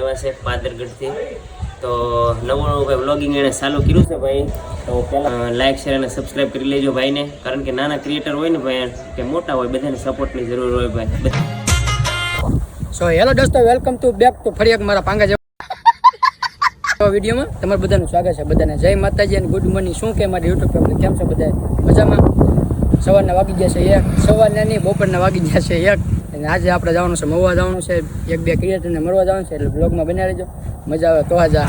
એવા છે પાદરગઢથી. તો નવું નવું ભાઈ બ્લોગિંગ એણે ચાલુ કર્યું છે ભાઈ, તો પહેલાં લાઇક શેર અને સબસ્ક્રાઈબ કરી લેજો ભાઈને, કારણ કે નાના ક્રિએટર હોય ને ભાઈ, કે મોટા હોય, બધાને સપોર્ટની જરૂર હોય ભાઈ. સો હેલો દોસ્તો વેલકમ ટુ બેક તો ફરી એક મારા પાંગા જેવા વિડીયોમાં તમારું બધાનું સ્વાગત છે બધાને. જય માતાજી અને ગુડ મોર્નિંગ શું કે મારી યુટ્યુબ ફેમિલી કેમ છો બધા મજામાં? સવારના વાગી ગયા છે એક. સવારના નહીં બપોરના વાગી ગયા છે એક. અને આજે આપણે જવાનું છે મહુવા જવાનું છે. એક બે ક્રિએટરને મળવા જવાનું છે એટલે બ્લોગમાં બનાવી રહેજો મજા આવે તો આજે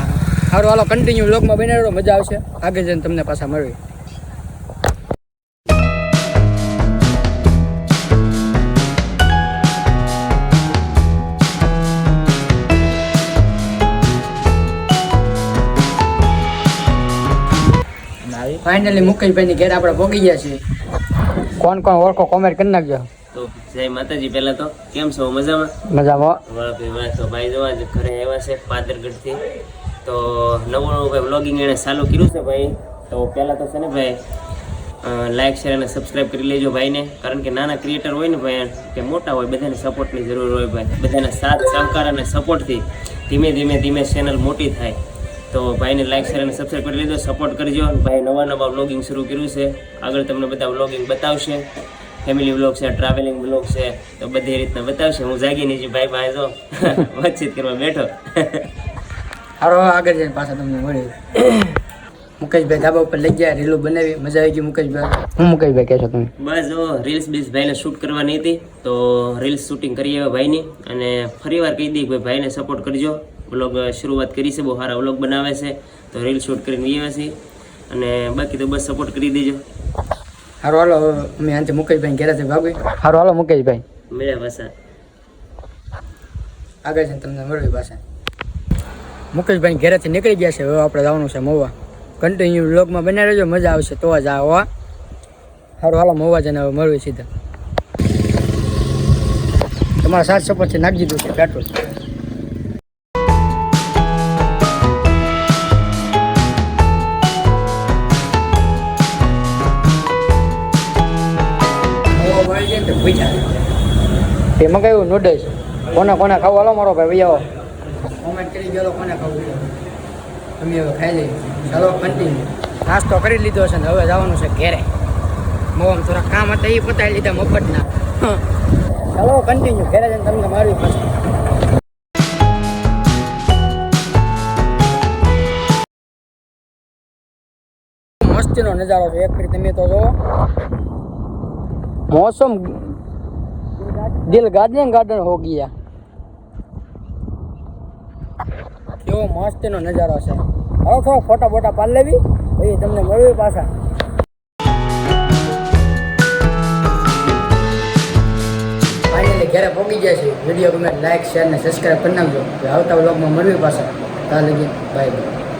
સારું હાલો કન્ટિન્યુ બ્લોગમાં બનાવી રહ્યો મજા આવશે. આગળ જઈને તમને પાછા મળવી. ફાઇનલી મુકેશભાઈની ઘેર આપણે ભોગી ગયા છીએ. કોણ કોણ ઓળખો કોમેન્ટ કરી નાખજો. તો જય માતાજી પહેલાં તો કેમ છો? મજામાં? મજામાં. ભાઈ તો ભાઈ જોવા ઘરે આવ્યા છે પાદરગઢથી. તો નવું નવું ભાઈ વ્લોગિંગ એણે ચાલુ કર્યું છે ભાઈ? તો પહેલાં તો છે ને ભાઈ લાઇક શેર અને સબસ્ક્રાઈબ કરી લેજો ભાઈને. કારણ કે નાના ક્રિએટર હોય ને ભાઈ કે મોટા હોય બધાને સપોર્ટની જરૂર હોય ભાઈ. બધાના સાથ સહકાર અને સપોર્ટથી ધીમે ધીમે ધીમે ચેનલ મોટી થાય. તો ભાઈને લાઇક શેર અને સબસ્ક્રાઈબ કરી લેજો સપોર્ટ કરજો. ભાઈ નવા નવા વ્લોગિંગ શરૂ કર્યું છે. આગળ તમને બધા વ્લોગિંગ બતાવશે. ફેમિલી વ્લોગ છે ટ્રાવેલિંગ વ્લોગ છે તો બધી રીતના બતાવશે. હું જાગી નહીં ભાઈ ભાઈ જો. વાતચીત કરવા બેઠો. હારો આગળ જઈને પાછા તમને મળી મુકેશભાઈ ધાબા ઉપર લઈ ગયા રીલો બનાવી મજા આવી ગઈ મુકેશભાઈ. હું મુકેશભાઈ કહેશો તમે? બસ જો રીલ્સ બીલ્સ ભાઈને શૂટ કરવાની હતી તો રીલ્સ શૂટિંગ કરી આવ્યા ભાઈની. અને ફરીવાર કહી દઈએ કે ભાઈ ભાઈને સપોર્ટ કરજો. વ્લોગ શરૂઆત કરી છે બહુ સારા વ્લોગ બનાવે છે. તો રીલ શૂટ કરીને આવ્યા છીએ. અને બાકી તો બસ સપોર્ટ કરી દેજો. હારો હાલો અમે આનથી મુકેશભાઈ ઘેરા છે ભાગવી હારો હાલો મુકેશભાઈ. મળ્યા ભાષા આગળ છે તમને મળવી ભાષા મુકેશભાઈ ઘેરાથી નીકળી ગયા છે હવે આપણે જવાનું છે મહુવા કન્ટિન્યુ બ્લોગમાં બનાવી રહેજો મજા આવશે તો જ આવો હારું હાલો મહુવા જઈને હવે મળવી સીધા. તમારા સાત સપોર્ટથી નાખી દીધું છે પેટ્રોલ. એમાં કયું નૂડલ્સ કોને કોને ખાવું? હાલો મારો ભાઈ ભાઈ આવો. કોને ખાવું? ખાઈ ચાલો કન્ટિન્યુ નાસ્તો કરી લીધો છે ને હવે જવાનું છે ઘેરે. મોમ થોડા કામ હતા એ પતાવી લીધા મફતના. ચાલો કન્ટિન્યુ ઘેરે જઈને તમને મારવી પછી. મસ્તીનો નજારો છે. એક ફરી તમે તો જો. મોસમ દિલ ગાર્ડન ગાર્ડન હો ગયા કેવો મસ્તીનો નજારો છે હવે થોડો ફોટા બોટા પાડી લેવી પછી તમને મળવી પાછા ફાઇનલી ઘરે પહોંચી ગયા છે વીડિયો ગમે લાઈક શેર ને સબસ્ક્રાઈબ કરી નાખજો હવે આવતા વ્લોગમાં મળવી પાછા ત્યાં લગી બાય બાય